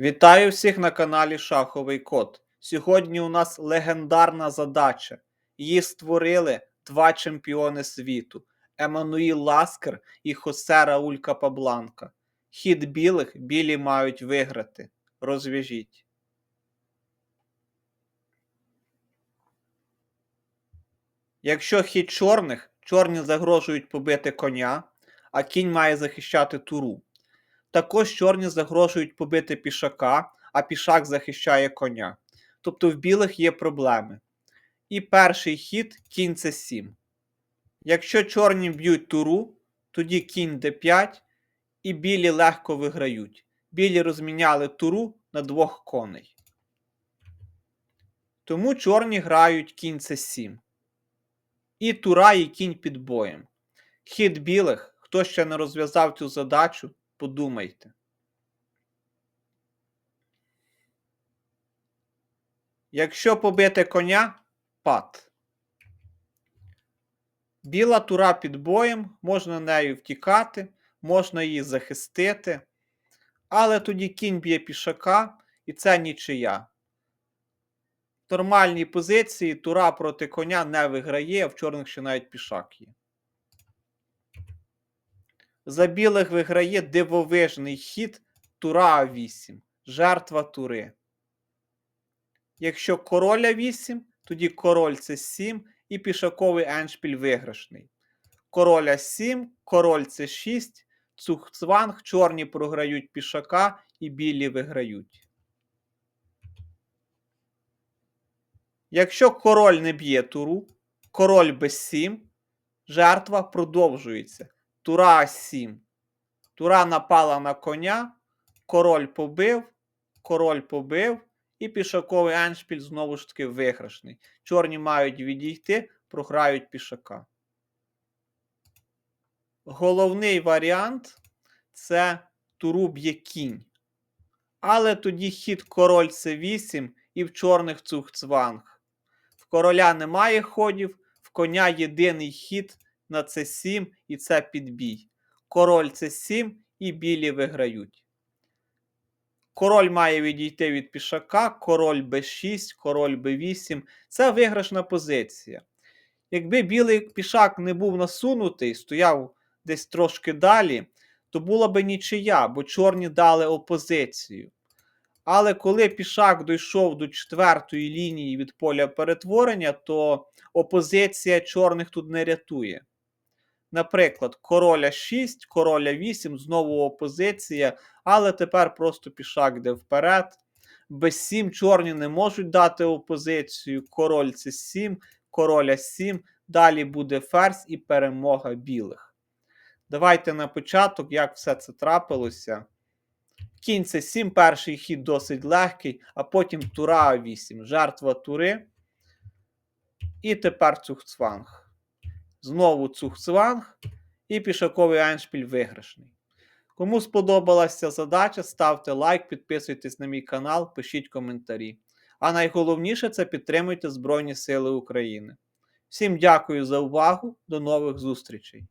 Вітаю всіх на каналі Шаховий Код. Сьогодні у нас легендарна задача. Її створили два чемпіони світу: Еммануїл Ласкер і Хосе Рауль Капабланка. Хід білих білі мають виграти. Розв'яжіть. Якщо хід чорних, чорні загрожують побити коня, а кінь має захищати туру. Також чорні загрожують побити пішака, а пішак захищає коня. Тобто в білих є проблеми. І перший хід кінь c 7 Якщо чорні б'ють туру, тоді кінь d5 і білі легко виграють. Білі розміняли туру на двох коней. Тому чорні грають кінь c 7 І тура і кінь під боєм. Хід білих, хто ще не розв'язав цю задачу, подумайте. Якщо побити коня пад. Біла тура під боєм, можна нею втікати, можна її захистити. Але тоді кінь б'є пішака, і це нічия. В нормальній позиції тура проти коня не виграє, а в чорних ще навіть пішак є. За білих виграє дивовижний хід тура А8, жертва тури. Якщо короля 8, тоді король це 7 і пішаковий еншпіль виграшний. Короля 7, король це 6, цух-цванг, чорні програють пішака і білі виграють. Якщо король не б'є туру, король без 7, жертва продовжується. Тура 7. Тура напала на коня, король побив, король побив, і пішаковий еншпіль знову ж таки виграшний. Чорні мають відійти, програють пішака. Головний варіант це туру б'є кінь. Але тоді хід король С8 і в чорних цух-цванг. В короля немає ходів, в коня єдиний хід на С7 і це підбій. Король С7 і білі виграють. Король має відійти від пішака, король Б6, король Б8. Це виграшна позиція. Якби білий пішак не був насунутий, стояв десь трошки далі, то була би нічия, бо чорні дали опозицію. Але коли пішак дійшов до четвертої лінії від поля перетворення, то опозиція чорних тут не рятує. Наприклад, короля 6, короля 8, знову опозиція, але тепер просто пішак йде вперед. Без 7 чорні не можуть дати опозицію. Король це 7, короля 7. Далі буде ферзь і перемога білих. Давайте на початок, як все це трапилося. Кінь це 7, перший хід досить легкий, а потім тура 8. Жертва тури. І тепер цухцванг. Знову цухцванг і пішаковий аншпіль виграшний. Кому сподобалася задача, ставте лайк, підписуйтесь на мій канал, пишіть коментарі. А найголовніше це підтримуйте Збройні Сили України. Всім дякую за увагу, до нових зустрічей!